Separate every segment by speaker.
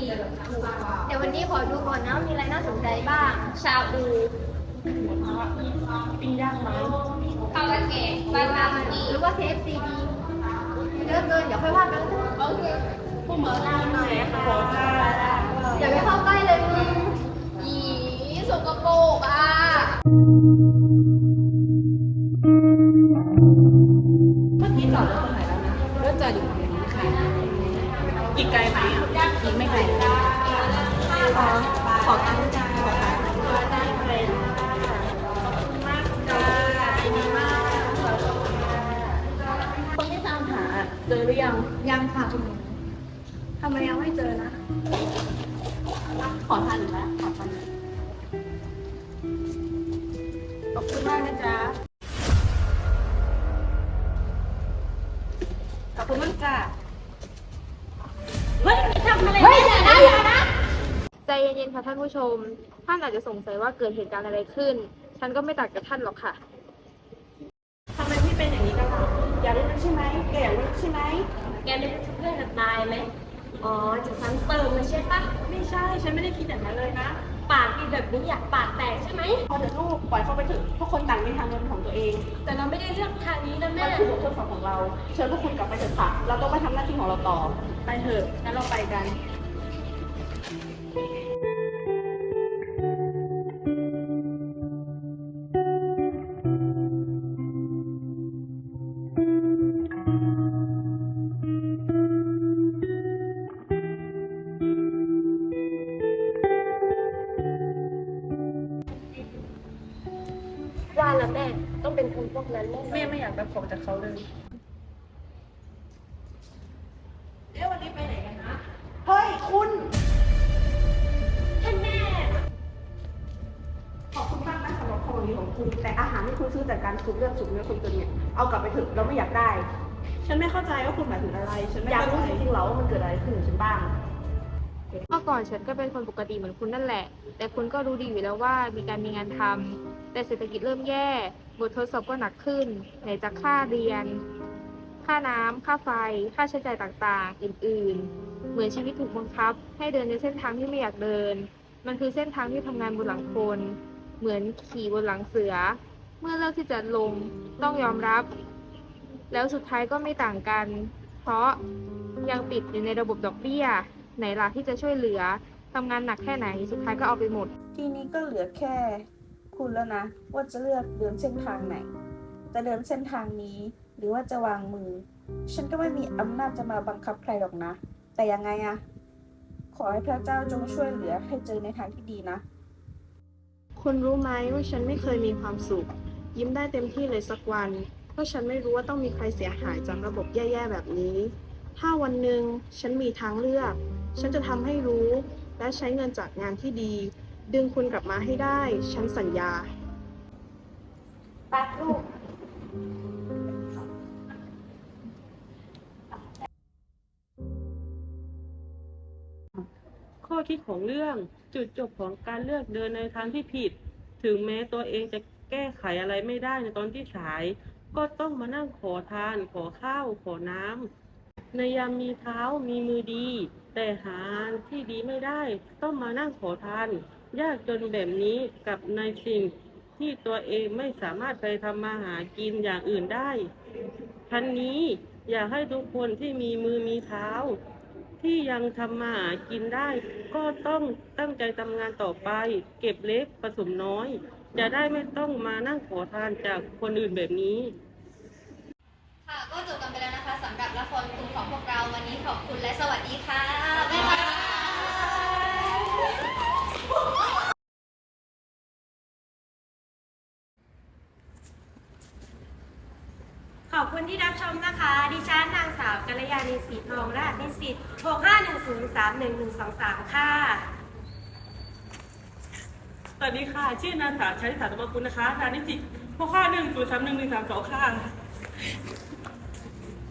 Speaker 1: ดีแต่วันนี้ขอดูก่อนนะว่ามีอะไรน่าสนใจบ้าง ชาบู
Speaker 2: ปิ้งย่างไหม
Speaker 1: ข้าวราดแกงบานาดีหรือว่า KFC ดีเดินเดินเดี๋ยวค่อยว่ากันโอเค
Speaker 2: พวกหมอหน้าไหนคะขอค่ะ
Speaker 1: อย่าไปเข้าใกล้เลยมึงอีสกปรกอะ
Speaker 2: เมื่อกี้จอดรถตรงไหนแล้วนะรถจอดอยู่ฝั่งนี้ค่ะ อีกไกลไหมอีกไม่ไกลขอขอตั้งใจขอตั้งใจเลยขอบคุณมากจ้าใจดีมากคนที่ตามหาเจอหรือยัง
Speaker 1: ยังค่ะคุณหนูทำไมยังไม่เจอนะ
Speaker 2: ขอทานหน่อยนะขอทานขอบคุณมากนะจ๊ะ เฮ้ยทำอะไร
Speaker 1: เฮ้ยอย่านะอย่านะ
Speaker 3: ใจเย็นๆค่ะท่านผู้ชม ท่านอาจจะสงสัยว่าเกิดเหตุการณ์อะไรขึ้น ฉันก็ไม่ต่างกับท่านหรอกค่ะ
Speaker 2: ทำไมพี่เป็นอย่างนี้กันล่ะอยากรู้นักใช่ไหมแกอยากรู้นักใช่ไหม
Speaker 1: แกนึกว่าเพื่อนจะตายไหมอ๋อจะซ้ำเติมมาใช่ปะ
Speaker 2: ไม่ใช่ ฉันไม่ได้คิดอย่างนั้นเลยนะ
Speaker 1: ปากดี แบบนี้อยากปากแตกใช่ไหม
Speaker 2: พอเถอะลูกปล่อยเขาไปเถอะทุกคนต่างมีทางเดินของตัวเอง
Speaker 1: แต่เราไม่ได้เลือกทางนี้นะ
Speaker 2: นั่
Speaker 1: แม่
Speaker 2: นคือบททดสอบของเรา เชิญทุกคนกลับไปเถอะค่ะ เราต้องไปทำหน้าที่ของเราต่อ ไปเถอะงั้นเราไปกัน
Speaker 1: ว่าแล้วแม่ต้องเป็นคนพวกนั้นแน่
Speaker 2: แม่ไม่อยากรับของจากเขาเลย เอ๊ะวันนี้ไปไหนกันนะ เฮ้ย คุณ
Speaker 1: ท่านแม่
Speaker 2: ขอบคุณมากนะสำหรับความดีของคุณ แต่อาหารที่คุณซื้อจากการสูบเลือดสูบเนื้อคนจนเนี่ย เอากลับไปเถอะเราไม่อยากได้ ฉันไม่เข้าใจว่าคุณหมายถึงอะไร ฉันไม่อยากรู้จริงๆเหรอว่ามันเกิดอะไรขึ้นกับฉันบ้าง
Speaker 3: เมื่อก่อนฉันก็เป็นคนปกติเหมือนคุณนั่นแหละ แต่คุณก็รู้ดีอยู่แล้วว่ามีการมีงานทำแต่เศรษฐกิจเริ่มแย่ บททดสอบก็หนักขึ้น ไหนจะค่าเรียน ค่าน้ำค่าไฟ ค่าใช้จ่ายต่างๆ อื่น ๆ เหมือนชีวิตถูกบังคับ ให้เดินในเส้นทางที่ไม่อยากเดิน มันคือเส้นทางที่ทำงานบนหลังคน เหมือนขี่บนหลังเสือ เมื่อเลือกที่จะลงต้องยอมรับ แล้วสุดท้ายก็ไม่ต่างกัน เพราะยังติดอยู่ในระบบดอกเบี้ย ไหนล่ะที่จะช่วยเหลือทำงานหนักแค่ไหนสุดท้ายก็เอาไปหมด
Speaker 4: ทีนี้ก็เหลือแค่ คุณแล้วนะ ว่าจะเลือกเดินเส้นทางไหน จะเดินเส้นทางนี้ หรือว่าจะวางมือ ฉันก็ไม่มีอำนาจจะมาบังคับใครหรอกนะ แต่ยังไงอะขอให้พระเจ้าจงช่วยเหลือให้เจอในทางที่ดีนะ
Speaker 5: คุณรู้ไหมว่าฉันไม่เคยมีความสุข ยิ้มได้เต็มที่เลยสักวัน เพราะฉันไม่รู้ว่าต้องมีใครเสียหายจากระบบแย่ๆแบบนี้ ถ้าวันหนึ่งฉันมีทางเลือก ฉันจะทำให้รู้ และใช้เงินจากงานที่ดี ดึงคุณกลับมาให้ได้ ฉันสัญญา
Speaker 2: ปัดลูก
Speaker 6: ข้อคิดของเรื่องจุดจบของการเลือกเดินในทางที่ผิด ถึงแม้ตัวเองจะแก้ไขอะไรไม่ได้ในตอนที่สาย ก็ต้องมานั่งขอทาน ขอข้าว ขอน้ำ ในยามมีเท้ามีมือดี แต่หาที่ดีไม่ได้ ต้องมานั่งขอทาน ยากจนแบบนี้กับในสิ่งที่ตัวเองไม่สามารถไปทำมาหากินอย่างอื่นได้ทั้งนี้อยากให้ทุกคนที่มีมือมีเท้า ที่ยังทำมาหากินได้ ก็ต้องตั้งใจทำงานต่อไป เก็บเล็กผสมน้อย จะได้ไม่ต้องมานั่งขอทานจากคนอื่นแบบนี้
Speaker 1: ค่ะก็จบ สำหรับละครคุณของพวกเราวันนี้ขอบคุณและสวัสดีค่ะ บ๊ายบาย
Speaker 7: ขอบคุณที่รับชมนะคะ ดิฉันนางสาวกัลยาณีสีทองรหัสนิสิต651031123 ค่ะ
Speaker 6: สวัสดีค่ะ ชื่อนางสาวชาลิสาธรรมกุลนะคะ นานนิจิพวกข้าหนึ่งศูนย์สามหนึ่งหนึ่งสามสองค่ะ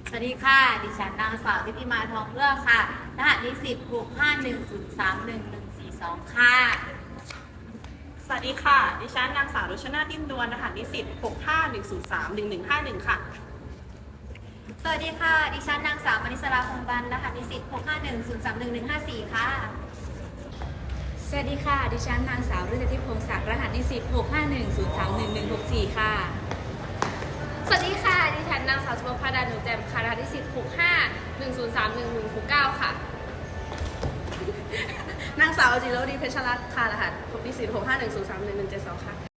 Speaker 8: สวัสดีค่ะ ดิฉันนางสาวทิติมาทองเลือกค่ะ รหัสนิสิต651031142ค่ะ
Speaker 5: สวัสดีค่ะ ดิฉันนางสาวรุชนาติมดวนรหัสนิสิต651031151 ค่ะ
Speaker 8: สวัสดีค่ะ ดิฉันนางสาวมณิสราคงบัน รหัสนิสิต651031154ค่ะ
Speaker 9: สวัสดีค่ะ ดิฉันนางสาวฤทธิพงศ์ศักดิ์รหัสนิสิต651031164 ค่ะ
Speaker 10: สวัสดีค่ะ ดิฉันนางสาวสุภพดาหนูแจมค่ะรหัสที่สิบหกห้าหนึ่งศูนย์สามหนึ่งหนึ่งหกเก้าค่ะ
Speaker 11: นางสาวจิรวดีเพชรรัตน์ค่ะรหัสนิสิต651031172ค่ะ